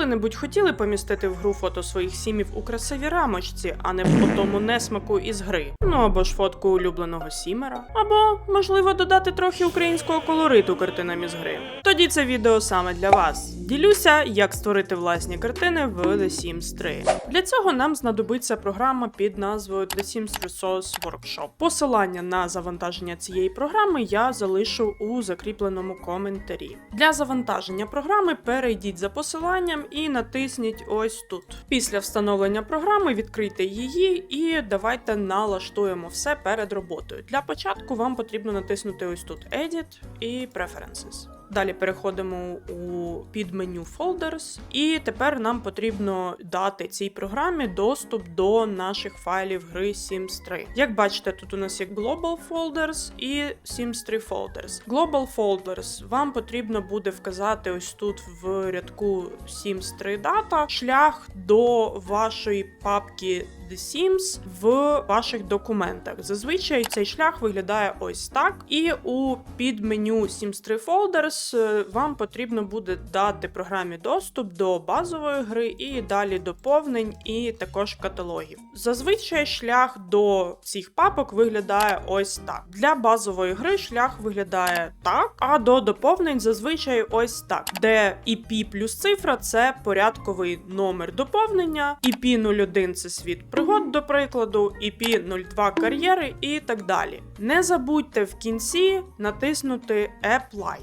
коли-небудь хотіли помістити в гру фото своїх сімів у красивій рамочці, а не в тому несмаку із гри? Ну або ж фотку улюбленого сімера, або можливо додати трохи українського колориту картинам із гри. Тоді це відео саме для вас. Ділюся, як створити власні картини в The Sims 3. Для цього нам знадобиться програма під назвою The Sims Resource Workshop. Посилання на завантаження цієї програми я залишу у закріпленому коментарі. Для завантаження програми перейдіть за посиланням і натисніть ось тут. Після встановлення програми відкрийте її і давайте налаштуємо все перед роботою. Для початку вам потрібно натиснути ось тут Edit і Preferences. Далі переходимо у підменю Folders, і тепер нам потрібно дати цій програмі доступ до наших файлів гри Sims 3. Як бачите, тут у нас є Global Folders і Sims 3 Folders. Global Folders вам потрібно буде вказати ось тут в рядку Sims 3 Data шлях до вашої папки The Sims в ваших документах. Зазвичай цей шлях виглядає ось так. І у підменю Sims 3 Folders е, вам потрібно буде дати програмі доступ до базової гри і далі доповнень, і також каталогів. Зазвичай шлях до цих папок виглядає ось так. Для базової гри шлях виглядає так, а до доповнень зазвичай ось так, де IP плюс цифра це порядковий номер доповнення, IP 01 це світ пригод, до прикладу, IP 02 кар'єри і так далі. Не забудьте в кінці натиснути Apply.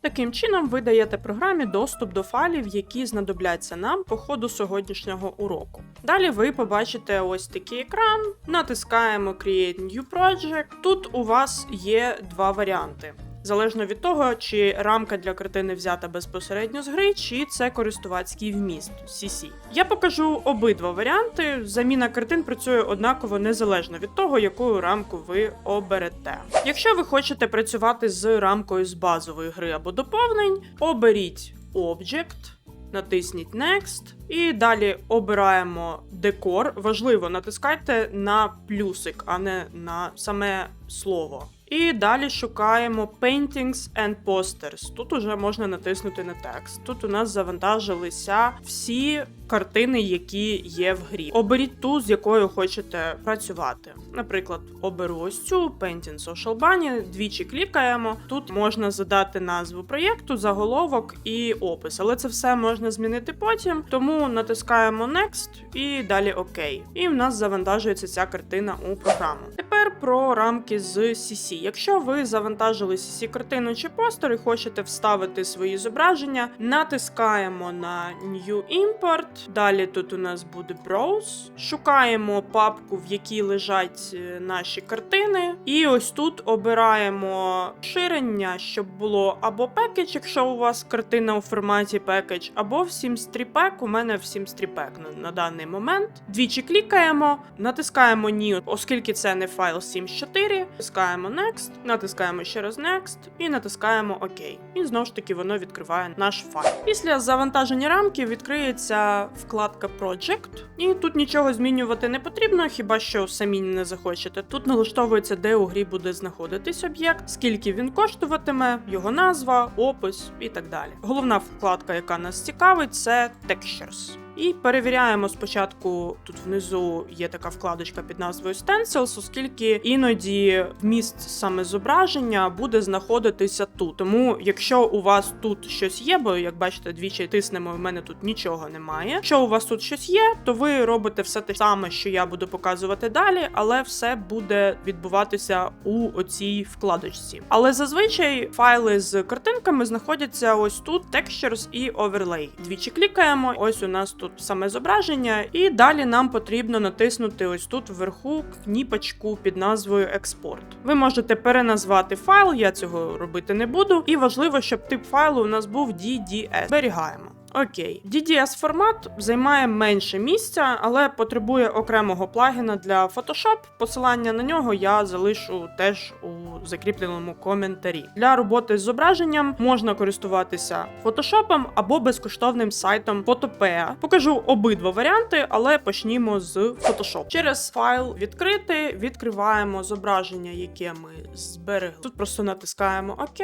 Таким чином, ви даєте програмі доступ до файлів, які знадобляться нам по ходу сьогоднішнього уроку. Далі ви побачите ось такий екран, натискаємо Create New Project. Тут у вас є два варіанти. Залежно від того, чи рамка для картини взята безпосередньо з гри, чи це користувацький вміст CC. Я покажу обидва варіанти. Заміна картин працює однаково незалежно від того, яку рамку ви оберете. Якщо ви хочете працювати з рамкою з базової гри або доповнень, оберіть Object. Натисніть Next і далі обираємо декор. Важливо, натискайте на плюсик, а не на саме слово. І далі шукаємо Paintings and Posters. Тут уже можна натиснути на текст. Тут у нас завантажилися всі картини, які є в грі. Оберіть ту, з якою хочете працювати. Наприклад, оберу ось цю Painting Social Bunny, двічі клікаємо. Тут можна задати назву проєкту, заголовок і опис, але це все можна змінити потім. Тому натискаємо Next і далі ОК. І в нас завантажується ця картина у програму. Тепер про рамки з CC. Якщо ви завантажили CC картину чи постер і хочете вставити свої зображення, натискаємо на New Import. Далі тут у нас буде Browse. Шукаємо папку, в якій лежать е, наші картини. І ось тут обираємо ширення, щоб було або Package, якщо у вас картина у форматі Package, або в Sims 3 Pack. У мене в Sims 3 Pack на, на даний момент. Двічі клікаємо, натискаємо New, оскільки це не файл Sims 4. Натискаємо Next, натискаємо ще раз Next і натискаємо ОК. І знову ж таки воно відкриває наш файл. Після завантаження рамки відкриється вкладка Project, і тут нічого змінювати не потрібно, хіба що самі не захочете. Тут налаштовується, де у грі буде знаходитись об'єкт, скільки він коштуватиме, його назва, опис і так далі. Головна вкладка, яка нас цікавить, це Textures. І перевіряємо спочатку. Тут внизу є така вкладочка під назвою Stencils, оскільки іноді вміст саме зображення буде знаходитися тут. Тому, якщо у вас тут щось є, бо як бачите, двічі тиснемо, в мене тут нічого немає. Якщо у вас тут щось є, то ви робите все те саме, що я буду показувати далі, але все буде відбуватися у оцій вкладочці. Але зазвичай файли з картинками знаходяться ось тут Textures і Overlay. Двічі клікаємо. Ось у нас тут саме зображення, і далі нам потрібно натиснути ось тут вверху кніпочку під назвою Експорт. Ви можете переназвати файл, я цього робити не буду. І важливо, щоб тип файлу у нас був DDS. Зберігаємо. Окей, DDS формат займає менше місця, але потребує окремого плагіна для Photoshop. Посилання на нього я залишу теж у закріпленому коментарі. Для роботи з зображенням можна користуватися Photoshop або безкоштовним сайтом Photopea. Покажу обидва варіанти, але почнімо з Photoshop. Через файл відкрити, відкриваємо зображення, яке ми зберегли. Тут просто натискаємо ОК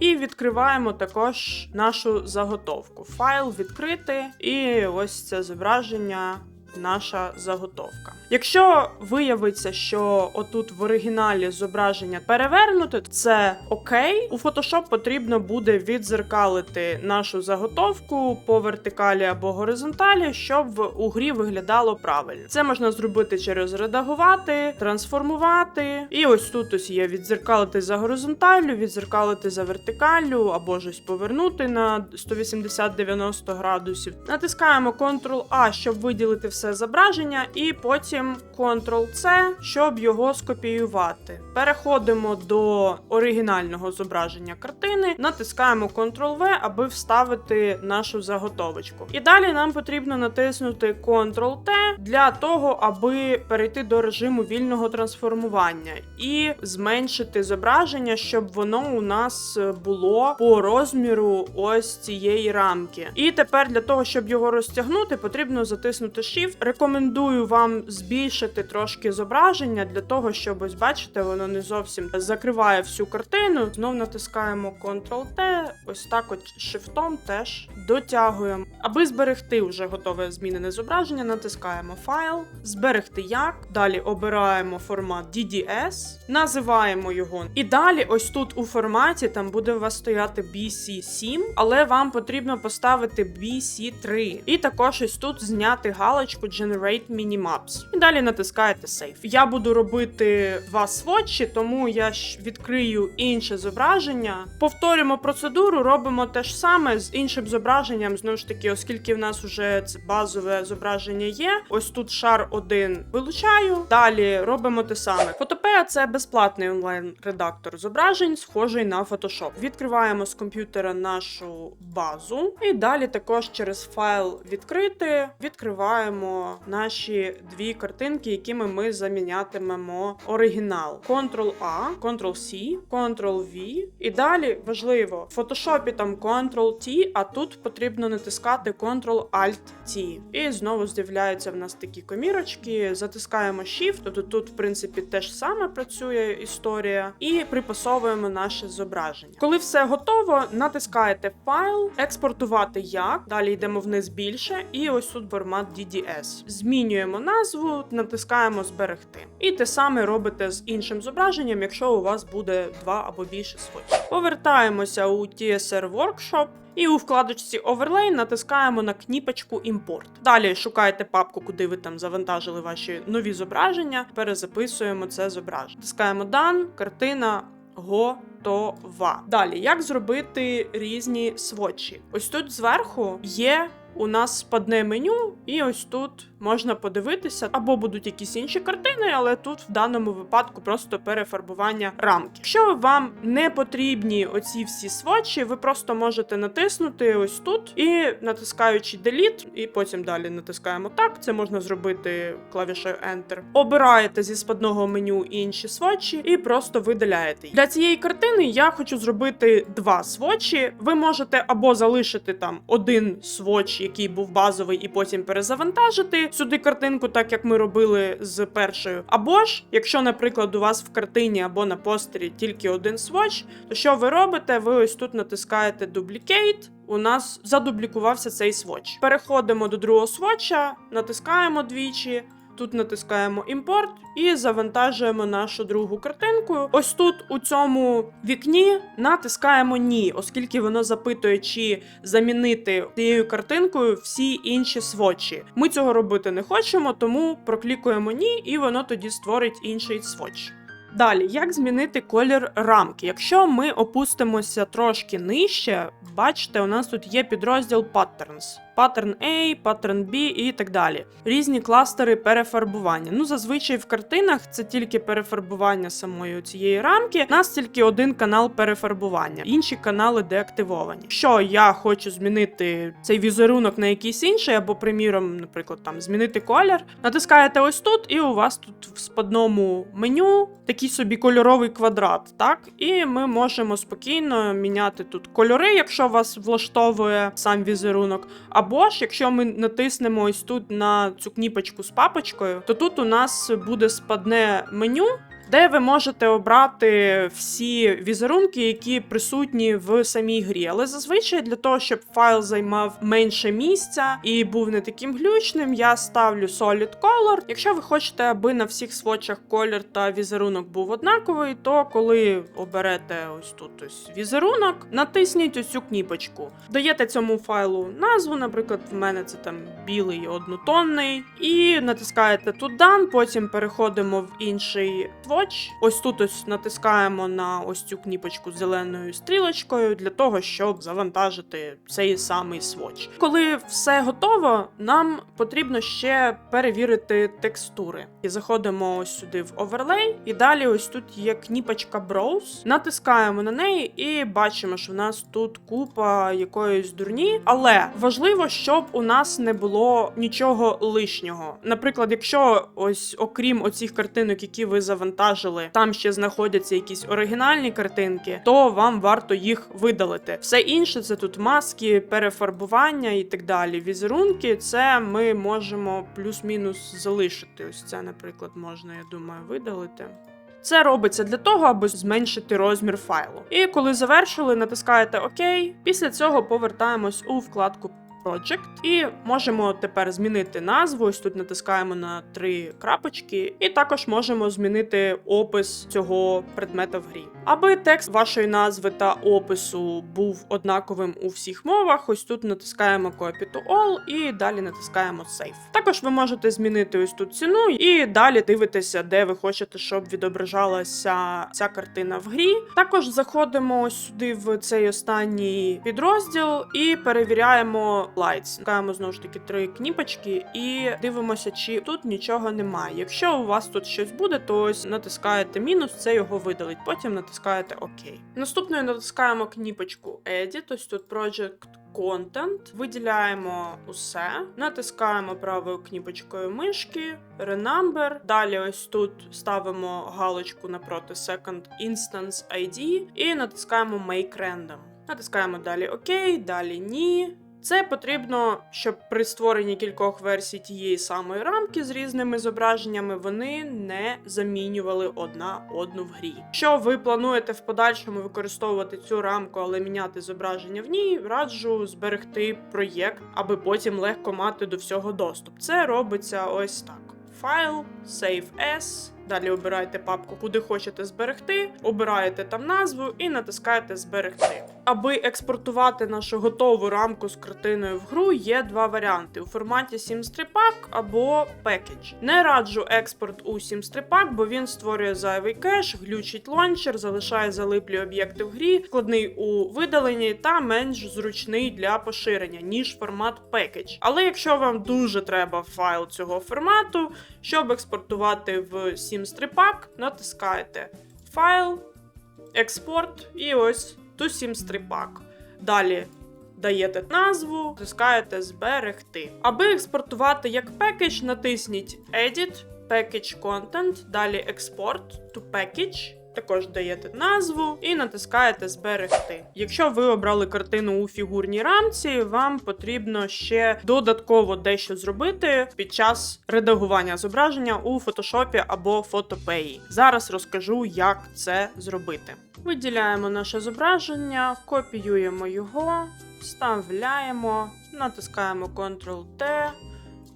і відкриваємо також нашу заготовку. Файл файл, відкрити, і ось це зображення. Наша заготовка. Якщо виявиться, що отут в оригіналі зображення перевернуте, це окей. У Photoshop потрібно буде відзеркалити нашу заготовку по вертикалі або горизонталі, щоб у грі виглядало правильно. Це можна зробити через редагувати, трансформувати. І ось тут ось є відзеркалити за горизонталлю, відзеркалити за вертикаллю, або ж ось повернути на 180-90 градусів. Натискаємо Ctrl-A, щоб виділити все зображення, і потім Ctrl-C, щоб його скопіювати. Переходимо до оригінального зображення картини, натискаємо Ctrl-V, аби вставити нашу заготовочку. І далі нам потрібно натиснути Ctrl-T для того, аби перейти до режиму вільного трансформування і зменшити зображення, щоб воно у нас було по розміру ось цієї рамки. І тепер для того, щоб його розтягнути, потрібно затиснути Shift. Рекомендую вам збільшити трошки зображення для того, щоб ось бачите, воно не зовсім закриває всю картину. Знов натискаємо Ctrl-T, ось так от шифтом теж дотягуємо. Аби зберегти вже готове змінене зображення, натискаємо файл, зберегти як. Далі обираємо формат DDS, називаємо його. І далі, ось тут у форматі, там буде у вас стояти BC7, але вам потрібно поставити BC3. І також ось тут зняти галочку Generate Minimaps. І далі натискаєте Save. Я буду робити два сводчі, тому я ж відкрию інше зображення. Повторюємо процедуру, робимо те ж саме з іншим зображенням. Знову ж таки, оскільки в нас вже це базове зображення є. Ось тут шар 1 вилучаю. Далі робимо те саме. Photopea – це безплатний онлайн-редактор зображень, схожий на Photoshop. Відкриваємо з комп'ютера нашу базу, і далі також через файл відкрити відкриваємо наші дві картинки, якими ми замінятимемо оригінал. Ctrl-A, Ctrl-C, Ctrl-V. І далі важливо, в фотошопі там Ctrl-T, а тут потрібно натискати Ctrl-Alt-T. І знову з'являються в нас такі комірочки. Затискаємо Shift, тобто тут, в принципі, теж саме працює історія, і припасовуємо наше зображення. Коли все готово, натискаєте файл, експортувати як. Далі йдемо вниз більше, і ось тут формат DDS. Змінюємо назву, натискаємо зберегти. І те саме робите з іншим зображенням, якщо у вас буде два або більше сводчів. Повертаємося у TSR Workshop. І у вкладочці Overlay натискаємо на кніпочку Import. Далі шукаєте папку, куди ви там завантажили ваші нові зображення. Перезаписуємо це зображення. Натискаємо Done, картина готова. Далі, як зробити різні сводчі? Ось тут зверху є. У нас спадне меню, і ось тут можна подивитися, або будуть якісь інші картини, але тут в даному випадку просто перефарбування рамки. Якщо вам не потрібні оці всі сводчі, ви просто можете натиснути ось тут і натискаючи Delete, і потім далі натискаємо так. Це можна зробити клавішею Enter. Обираєте зі спадного меню інші сводчі і просто видаляєте їх. Для цієї картини я хочу зробити два сводчі. Ви можете або залишити там один сводч, який був базовий, і потім перезавантажити сюди картинку, так як ми робили з першою. Або ж, якщо, наприклад, у вас в картині або на постері тільки один сводч, то що ви робите? Ви ось тут натискаєте Duplicate, у нас задублікувався цей сводч. Переходимо до другого сводча, натискаємо двічі. Тут натискаємо імпорт і завантажуємо нашу другу картинку. Ось тут у цьому вікні натискаємо ні, оскільки воно запитує, чи замінити цією картинкою всі інші сводчі. Ми цього робити не хочемо, тому проклікуємо ні, і воно тоді створить інший сводч. Далі, як змінити колір рамки? Якщо ми опустимося трошки нижче, бачите, у нас тут є підрозділ Patterns. Паттерн A, паттерн B і так далі. Різні кластери перефарбування. Ну, зазвичай в картинах це тільки перефарбування самої цієї рамки. У нас тільки один канал перефарбування, інші канали деактивовані. Якщо я хочу змінити цей візерунок на якийсь інший, або, приміром, наприклад, там змінити колір, натискаєте ось тут, і у вас тут в спадному меню такий собі кольоровий квадрат. Так, і ми можемо спокійно міняти тут кольори, якщо вас влаштовує сам візерунок. Або ж, якщо ми натиснемо ось тут на цю кніпочку з папочкою, то тут у нас буде спадне меню. Де ви можете обрати всі візерунки, які присутні в самій грі. Але зазвичай для того, щоб файл займав менше місця і був не таким глючним, я ставлю Solid Color. Якщо ви хочете, аби на всіх сводчах колір та візерунок був однаковий, то коли оберете ось тут ось візерунок, натисніть ось цю кніпочку. Даєте цьому файлу назву, наприклад, в мене це там білий однотонний, і натискаєте тут Done, потім переходимо в інший Swatch. Ось тут ось натискаємо на ось цю кніпочку з зеленою стрілочкою для того, щоб завантажити цей самий Swatch. Коли все готово, нам потрібно ще перевірити текстури. І заходимо ось сюди в Overlay, і далі ось тут є кніпочка Browse. Натискаємо на неї і бачимо, що в нас тут купа якоїсь дурні. Але важливо, щоб у нас не було нічого лишнього. Наприклад, якщо ось окрім оцих картинок, які ви завантажили, там ще знаходяться якісь оригінальні картинки, то вам варто їх видалити. Все інше це тут маски, перефарбування і так далі. Візерунки, це ми можемо плюс-мінус залишити. Ось це, наприклад, можна, я думаю, видалити. Це робиться для того, аби зменшити розмір файлу. І коли завершили, натискаєте ОК. Після цього повертаємось у вкладку Project і можемо тепер змінити назву. Ось тут натискаємо на три крапочки, і також можемо змінити опис цього предмета в грі. Аби текст вашої назви та опису був однаковим у всіх мовах, ось тут натискаємо Copy to All і далі натискаємо Save. Також ви можете змінити ось тут ціну і далі дивитеся, де ви хочете, щоб відображалася ця картина в грі. Також заходимо сюди в цей останній підрозділ і перевіряємо Lights. Натискаємо знову ж таки три кніпочки і дивимося, чи тут нічого немає. Якщо у вас тут щось буде, то ось натискаєте мінус, це його видалить. Потім натискаєте ОК. Наступною натискаємо кніпочку Edit, ось тут Project Content, виділяємо усе, натискаємо правою кніпочкою мишки, Renumber. Далі ось тут ставимо галочку напроти Second Instance ID і натискаємо Make Random. Натискаємо далі ОК, далі ні. Це потрібно, щоб при створенні кількох версій тієї самої рамки з різними зображеннями вони не замінювали одна одну в грі. Якщо ви плануєте в подальшому використовувати цю рамку, але міняти зображення в ній, раджу зберегти проєкт, аби потім легко мати до всього доступ. Це робиться ось так: файл, Save As. Далі обираєте папку, куди хочете зберегти, обираєте там назву і натискаєте Зберегти. Аби експортувати нашу готову рамку з картиною в гру, є два варіанти: у форматі SimStriPack або Package. Не раджу експорт у SimStriPack, бо він створює зайвий кеш, глючить лончер, залишає залиплі об'єкти в грі, складний у видаленні та менш зручний для поширення, ніж формат Package. Але якщо вам дуже треба файл цього формату, щоб експортувати в SimStriPack, натискаєте Файл, Експорт і ось to SimStriPack. Далі даєте назву, натискаєте Зберегти. Аби експортувати як пекедж, натисніть Edit, Package Content, далі Export to Package. Також даєте назву і натискаєте Зберегти. Якщо ви обрали картину у фігурній рамці, вам потрібно ще додатково дещо зробити під час редагування зображення у фотошопі або фотопеї. Зараз розкажу, як це зробити. Виділяємо наше зображення, копіюємо його, вставляємо, натискаємо Ctrl-T,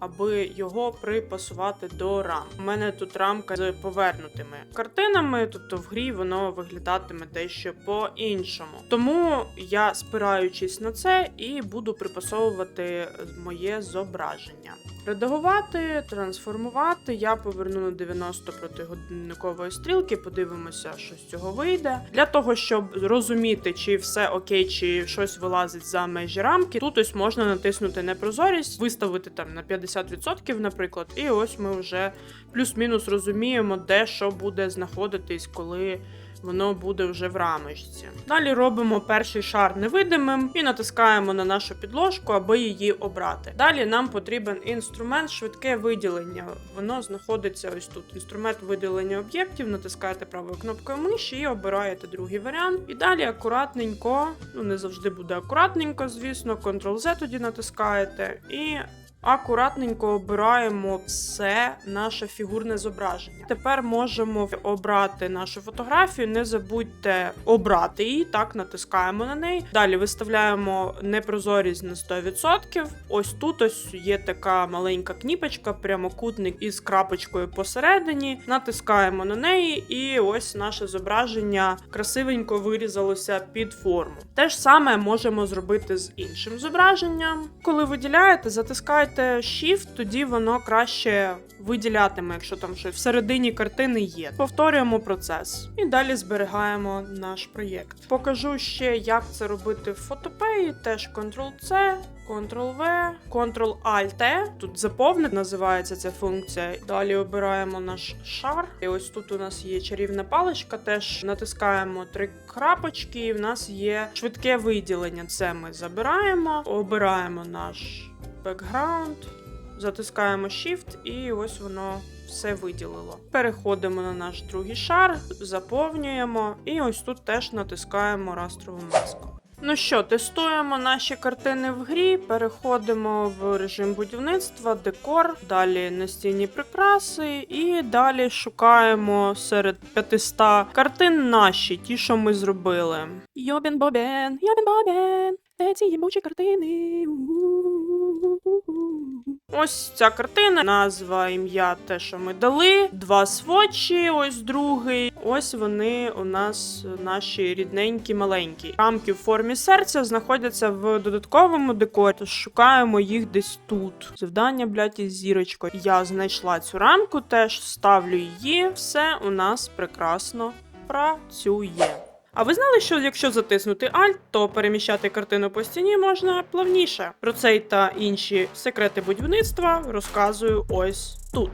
аби його припасувати до рам. У мене тут рамка з повернутими картинами, тобто в грі воно виглядатиме дещо по-іншому. Тому я, спираючись на це, і буду припасовувати моє зображення. Редагувати, трансформувати. Я поверну на 90 проти годинникової стрілки, подивимося, що з цього вийде. Для того, щоб розуміти, чи все окей, чи щось вилазить за межі рамки. Тут ось можна натиснути непрозорість, виставити там на 50%, наприклад, і ось ми вже плюс-мінус розуміємо, де що буде знаходитись, коли воно буде вже в рамочці. Далі робимо перший шар невидимим і натискаємо на нашу підложку, аби її обрати. Далі нам потрібен інструмент швидке виділення. Воно знаходиться ось тут. Інструмент виділення об'єктів, натискаєте правою кнопкою миші і обираєте другий варіант. І далі акуратненько, ну не завжди буде акуратненько, звісно, Ctrl-Z тоді натискаєте і акуратненько обираємо все наше фігурне зображення. Тепер можемо обрати нашу фотографію. Не забудьте обрати її, так натискаємо на неї. Далі виставляємо непрозорість на 100%. Ось тут ось є така маленька кніпочка, прямокутник із крапочкою посередині. Натискаємо на неї, і ось наше зображення красивенько вирізалося під форму. Те ж саме можемо зробити з іншим зображенням. Коли виділяєте, затискайте Shift, тоді воно краще виділятиме, якщо там щось всередині картини є. Повторюємо процес і далі зберігаємо наш проєкт. Покажу ще, як це робити в фотопеї. Теж Ctrl-C, Ctrl-V, Ctrl-Alt-T. Тут заповнити називається ця функція. Далі обираємо наш шар. І ось тут у нас є чарівна паличка. Теж натискаємо три крапочки, і в нас є швидке виділення. Це ми забираємо, обираємо наш бекграунд, затискаємо Shift, і ось воно все виділило. Переходимо на наш другий шар, заповнюємо, і ось тут теж натискаємо растрову маску. Ну що, тестуємо наші картини в грі, переходимо в режим будівництва, декор, далі настінні прикраси, і далі шукаємо серед 500 картин наші, ті, що ми зробили. Йобін бобен, йобін бобен, де ці їбучі картини. Ось ця картина, назва, ім'я, те, що ми дали. Два сводчі, ось другий. Ось вони у нас наші рідненькі маленькі. Рамки в формі серця знаходяться в додатковому декорі. Тож шукаємо їх десь тут. Завдання, блядь, із зірочкою. Я знайшла цю рамку, теж ставлю її. Все у нас прекрасно працює. А ви знали, що якщо затиснути Alt, то переміщати картину по стіні можна плавніше. Про цей та інші секрети будівництва розказую ось тут.